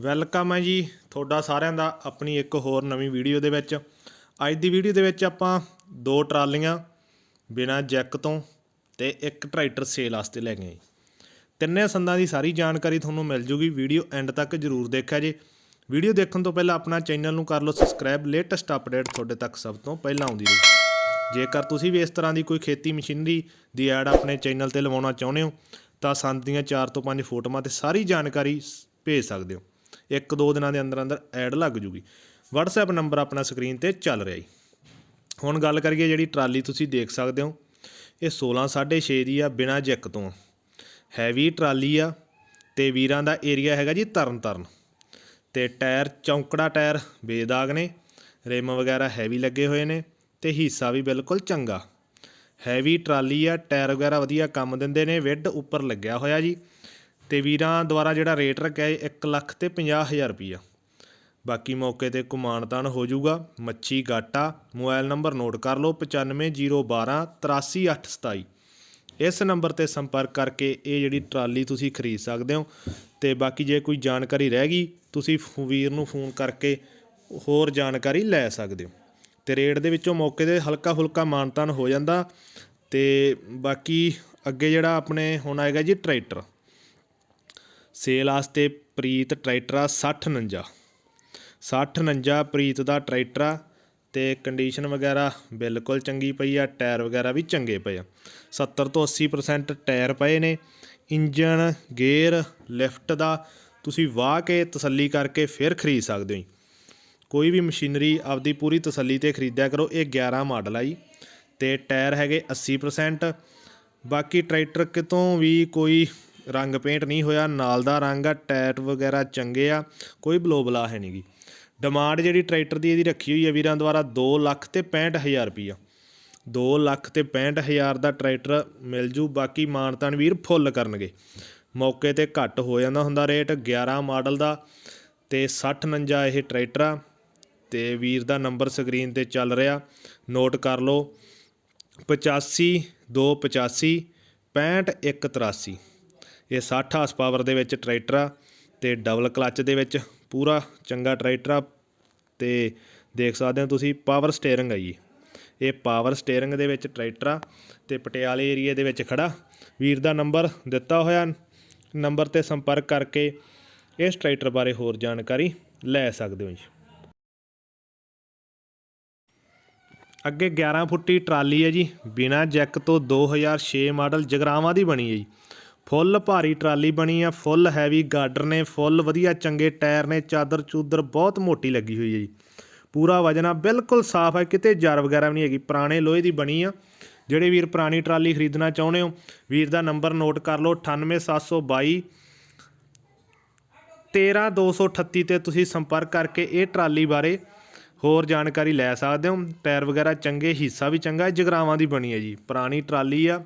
Welcome ਹੈ ਜੀ ਤੁਹਾਡਾ ਸਾਰਿਆਂ ਦਾ ਆਪਣੀ ਇੱਕ ਹੋਰ ਨਵੀਂ ਵੀਡੀਓ ਦੇ ਵਿੱਚ। ਅੱਜ ਦੀ ਵੀਡੀਓ ਦੇ ਵਿੱਚ ਆਪਾਂ ਦੋ ਟਰਾਲੀਆਂ ਬਿਨਾ ਜੈਕ ਤੋਂ ਤੇ ਇੱਕ ਟਰੈਕਟਰ ਸੇਲ ਵਾਸਤੇ ਲੈ ਗਏ ਜੀ। ਤਿੰਨੇ ਸੰਦਾਂ ਦੀ ਸਾਰੀ ਜਾਣਕਾਰੀ ਤੁਹਾਨੂੰ ਮਿਲ ਜੂਗੀ। ਵੀਡੀਓ ਐਂਡ ਤੱਕ ਜਰੂਰ ਦੇਖਿਆ ਜੇ। ਵੀਡੀਓ ਦੇਖਣ ਤੋਂ ਪਹਿਲਾਂ ਆਪਣਾ ਚੈਨਲ ਨੂੰ ਕਰ ਲਓ ਸਬਸਕ੍ਰਾਈਬ। ਲੇਟੈਸਟ ਅਪਡੇਟ ਤੁਹਾਡੇ ਤੱਕ ਸਭ ਤੋਂ ਪਹਿਲਾਂ ਆਉਂਦੀ ਰਹੇ। ਜੇਕਰ ਤੁਸੀਂ ਵੀ ਇਸ ਤਰ੍ਹਾਂ ਦੀ ਕੋਈ ਖੇਤੀ ਮਸ਼ੀਨਰੀ ਦੀ ਐਡ ਆਪਣੇ ਚੈਨਲ ਤੇ ਲਵਾਉਣਾ ਚਾਹੁੰਦੇ ਹੋ, ਤਾਂ ਸੰਦ ਦੀਆਂ 4 ਤੋਂ 5 ਫੋਟੋਆਂ ਤੇ ਸਾਰੀ ਜਾਣਕਾਰੀ ਸ- ਭੇਜ ਸਕਦੇ ਹੋ। ਇੱਕ ਦੋ ਦਿਨਾਂ ਦੇ ਅੰਦਰ ਅੰਦਰ ਐਡ ਲੱਗ ਜੂਗੀ। WhatsApp ਨੰਬਰ ਆਪਣਾ ਸਕਰੀਨ ਤੇ ਚੱਲ ਰਿਹਾ ਜੀ। ਹੁਣ ਗੱਲ ਕਰੀਏ ਜਿਹੜੀ ਟਰਾਲੀ ਤੁਸੀਂ ਦੇਖ ਸਕਦੇ ਹੋ, ਇਹ 16 6.5 ਦੀ ਆ, ਬਿਨਾ ਜੈਕ ਤੋਂ ਹੈਵੀ ਟਰਾਲੀ ਆ ਤੇ ਵੀਰਾਂ ਦਾ ਏਰੀਆ ਹੈਗਾ ਜੀ ਤਰਨ ਤਰਨ ਤੇ ਟਾਇਰ ਚੌਂਕੜਾ ਟਾਇਰ ਬੇਦਾਗ ਨੇ, ਰਿਮ ਵਗੈਰਾ ਹੈਵੀ ਲੱਗੇ ਹੋਏ ਨੇ ਤੇ ਹਿੱਸਾ ਵੀ ਬਿਲਕੁਲ ਚੰਗਾ। ਹੈਵੀ ਟਰਾਲੀ ਆ, ਟਾਇਰ ਵਗੈਰਾ ਵਧੀਆ ਕੰਮ ਦਿੰਦੇ ਨੇ, ਵਿੱਡ ਉੱਪਰ ਲੱਗਿਆ ਹੋਇਆ ਜੀ। ਅਤੇ ਵੀਰਾਂ ਦੁਆਰਾ ਜਿਹੜਾ ਰੇਟ ਰੱਖਿਆ ਹੈ 1 ਲੱਖ ਤੇ 50000 ਰੁਪਈਆ। ਬਾਕੀ ਮੌਕੇ ਤੇ ਕੋਈ ਕੁਮਾਨਤਾਨ ਹੋ ਜਾਊਗਾ। ਮੱਛੀ ਗਾਟਾ ਮੋਬਾਈਲ ਨੰਬਰ ਨੋਟ ਕਰ ਲਓ 95012 83827 ਇਸ ਨੰਬਰ ਤੇ ਸੰਪਰਕ ਕਰਕੇ ਇਹ ਜਿਹੜੀ ਟਰਾਲੀ ਤੁਸੀਂ ਖਰੀਦ ਸਕਦੇ ਹੋ। ਤੇ ਬਾਕੀ ਜੇ ਕੋਈ ਜਾਣਕਾਰੀ ਰਹਿ ਗਈ, ਤੁਸੀਂ ਫੋ- ਵੀਰ ਨੂੰ ਫੋਨ ਕਰਕੇ ਹੋਰ ਜਾਣਕਾਰੀ ਲੈ ਸਕਦੇ ਹੋ। ਤੇ ਰੇਟ ਦੇ ਵਿੱਚੋਂ ਮੌਕੇ ਤੇ ਹਲਕਾ ਫੁਲਕਾ ਮਾਨਤਾਨ ਹੋ ਜਾਂਦਾ। ਤੇ ਬਾਕੀ ਅੱਗੇ ਜਿਹੜਾ ਆਪਣੇ ਹੁਣ ਆਏਗਾ ਜੀ ਟਰੈਕਟਰ। ਸੇਲ ਵਾਸਤੇ ਪ੍ਰੀਤ ਟਰੈਕਟਰ ਆ 6049 6049 ਪ੍ਰੀਤ ਦਾ ਟਰੈਕਟਰ ਆ ਤੇ ਕੰਡੀਸ਼ਨ ਵਗੈਰਾ ਬਿਲਕੁਲ ਚੰਗੀ ਪਈ ਆ, ਟਾਇਰ ਵਗੈਰਾ ਵੀ ਚੰਗੇ ਪਏ ਆ। 70 ਤੋਂ 80% ਟਾਇਰ ਪਏ ਨੇ। ਇੰਜਨ ਗੇਅਰ, ਲਿਫਟ ਦਾ ਤੁਸੀਂ ਵਾਹ ਕੇ ਤਸੱਲੀ ਕਰਕੇ ਫਿਰ ਖਰੀਦ ਸਕਦੇ ਹੋ ਜੀ। ਕੋਈ ਵੀ ਮਸ਼ੀਨਰੀ ਆਪਦੀ ਪੂਰੀ ਤਸੱਲੀ ਤੇ ਖਰੀਦਿਆ ਕਰੋ, ਇਹ 11 ਮਾਡਲ ਆ ਜੀ ਤੇ ਟਾਇਰ ਹੈਗੇ 80% ਬਾਕੀ ਟਰੈਕਟਰ ਕਿਤੋਂ ਵੀ ਕੋਈ ਰੰਗ ਪੇਂਟ ਨਹੀਂ ਹੋਇਆ, ਨਾਲ ਦਾ ਰੰਗ ਆ ਟਾਇਰ ਵਗੈਰਾ ਚੰਗੇ ਆ, ਕੋਈ ਬਲੋਬਲਾ ਹੈ ਨਹੀਂਗੀ ਡਿਮਾਂਡ ਜਿਹੜੀ ਟਰੈਕਟਰ ਦੀ ਇਹਦੀ ਰੱਖੀ ਹੋਈ ਹੈ ਵੀਰਾਂ ਦੁਆਰਾ 2 ਲੱਖ ਤੇ 65000 ਰੁਪਈਆ। 2 ਲੱਖ ਤੇ 65000 ਦਾ ਟਰੈਕਟਰ ਮਿਲ ਜੂ, ਬਾਕੀ ਮਾਨਤਾਨ ਵੀਰ ਫੁੱਲ ਕਰਨਗੇ। ਮੌਕੇ ਤੇ ਘੱਟ ਹੋ ਜਾਂਦਾ ਹੁੰਦਾ ਰੇਟ 11 ਮਾਡਲ ਦਾ ਤੇ 6049 ਇਹ ਟਰੈਕਟਰ ਆ, ਤੇ ਵੀਰ ਦਾ ਨੰਬਰ ਸਕਰੀਨ ਤੇ ਚੱਲ ਰਿਹਾ। ਨੋਟ ਕਰ ਲਓ 85 285 65 183 ਇਹ 60 ਹਾਰਸ ਪਾਵਰ ਦੇ ਵਿੱਚ ਟਰੈਕਟਰ ਆ ਤੇ ਡਬਲ ਕਲੱਚ ਦੇ ਵਿੱਚ ਪੂਰਾ ਚੰਗਾ ਟਰੈਕਟਰ ਆ ਤੇ ਦੇਖ ਸਕਦੇ ਹੋ ਤੁਸੀਂ ਪਾਵਰ ਸਟੀਅਰਿੰਗ ਆ ਜੀ। ਇਹ ਪਾਵਰ ਸਟੀਅਰਿੰਗ ਦੇ ਵਿੱਚ ਟਰੈਕਟਰ ਆ ਤੇ ਪਟਿਆਲੇ ਏਰੀਏ ਦੇ ਵਿੱਚ ਖੜਾ। ਵੀਰ ਦਾ ਨੰਬਰ ਦਿੱਤਾ ਹੋਇਆ ਨੰਬਰ ਤੇ ਸੰਪਰਕ ਕਰਕੇ ਇਸ ਟਰੈਕਟਰ ਬਾਰੇ ਹੋਰ ਜਾਣਕਾਰੀ ਲੈ ਸਕਦੇ ਹੋ ਜੀ। ਅੱਗੇ 11 ਫੁੱਟੀ ਟਰਾਲੀ ਹੈ ਜੀ। ਬਿਨਾ ਜੈਕ ਤੋਂ 2006 ਮਾਡਲ ਜਗਰਾਵਾਂ ਦੀ ਬਣੀ ਹੈ ਜੀ। ਫੁੱਲ ਭਾਰੀ ਟਰਾਲੀ ਬਣੀ ਆ, ਫੁੱਲ ਹੈਵੀ ਗਾਰਡਰ ਨੇ, ਫੁੱਲ ਵਧੀਆ ਚੰਗੇ ਟਾਇਰ ਨੇ, ਚਾਦਰ ਚੂਦਰ ਬਹੁਤ ਮੋਟੀ ਲੱਗੀ ਹੋਈ ਹੈ ਜੀ। ਪੂਰਾ ਵਜਨ ਆ, ਬਿਲਕੁਲ ਸਾਫ਼ ਹੈ ਕਿਤੇ ਜਰ ਵਗੈਰਾ ਵੀ ਨਹੀਂ ਹੈਗੀ, ਪੁਰਾਣੇ ਲੋਹੇ ਦੀ ਬਣੀ ਆ। ਜਿਹੜੇ ਵੀਰ ਪੁਰਾਣੀ ਟਰਾਲੀ ਖਰੀਦਣਾ ਚਾਹੁੰਦੇ ਹੋ, ਵੀਰ ਦਾ ਨੰਬਰ ਨੋਟ ਕਰ ਲਓ 98722 13238 ਤੇ ਤੁਸੀਂ ਸੰਪਰਕ ਕਰਕੇ ਇਹ ਟਰਾਲੀ ਬਾਰੇ ਹੋਰ ਜਾਣਕਾਰੀ ਲੈ ਸਕਦੇ ਹੋ। ਟਾਇਰ ਵਗੈਰਾ ਚੰਗੇ, ਹਿੱਸਾ ਵੀ ਚੰਗਾ, ਜਗਰਾਵਾਂ ਦੀ ਬਣੀ ਹੈ ਜੀ। ਪੁਰਾਣੀ ਟਰਾਲੀ ਆ